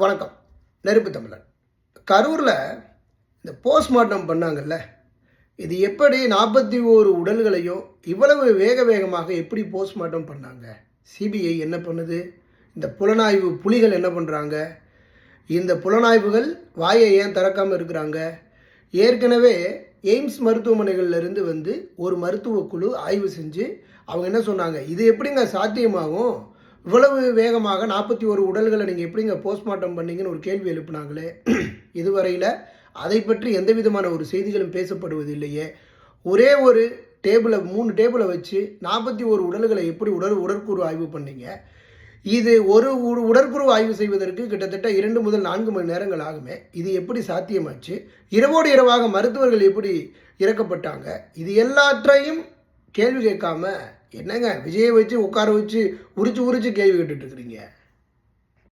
வணக்கம். நெருப்பு தமிழன். கரூரில் இந்த போஸ்ட்மார்ட்டம் பண்ணாங்கல்ல இது எப்படி நாற்பத்தி ஓரு உடல்களையும் இவ்வளவு வேக வேகமாக எப்படி போஸ்ட்மார்ட்டம் பண்ணாங்க? சிபிஐ என்ன பண்ணுது? இந்த புலனாய்வு புலிகள் என்ன பண்ணுறாங்க இந்த புலனாய்வுகள் வாயை ஏன் திறக்காமல் இருக்கிறாங்க? ஏற்கனவே எய்ம்ஸ் மருத்துவமனைகள்ல இருந்து வந்து ஒரு மருத்துவ குழு ஆய்வு செஞ்சு அவங்க என்ன சொன்னாங்க? இது எப்படிங்க சாத்தியமாகும்? இவ்வளவு வேகமாக நாற்பத்தி ஒரு உடல்களை நீங்கள் எப்படிங்க போஸ்ட்மார்ட்டம் பண்ணீங்கன்னு ஒரு கேள்வி எழுப்புனாங்களே? இதுவரையில் அதை பற்றி எந்த விதமான ஒரு செய்திகளும் பேசப்படுவது இல்லையே. ஒரே ஒரு டேபிளை மூணு டேபிளை வச்சு நாற்பத்தி ஒரு உடல்களை எப்படி உடல் உடற்கூறு ஆய்வு பண்ணீங்க? இது ஒரு உடற்குழு உடற்கூறு ஆய்வு செய்வதற்கு கிட்டத்தட்ட இரண்டு முதல் நான்கு மணி நேரங்கள் ஆகுமே. இது எப்படி சாத்தியமாச்சு? இரவோடு இரவாக மருத்துவர்கள் எப்படி இறக்கப்பட்டாங்க? இது எல்லாற்றையும் கேள்வி கேட்காம என்னங்க விஜயை வச்சு உட்கார வச்சு உரிச்சு உரிச்சு கேள்வி கேட்டுட்டு இருக்கிறீங்க?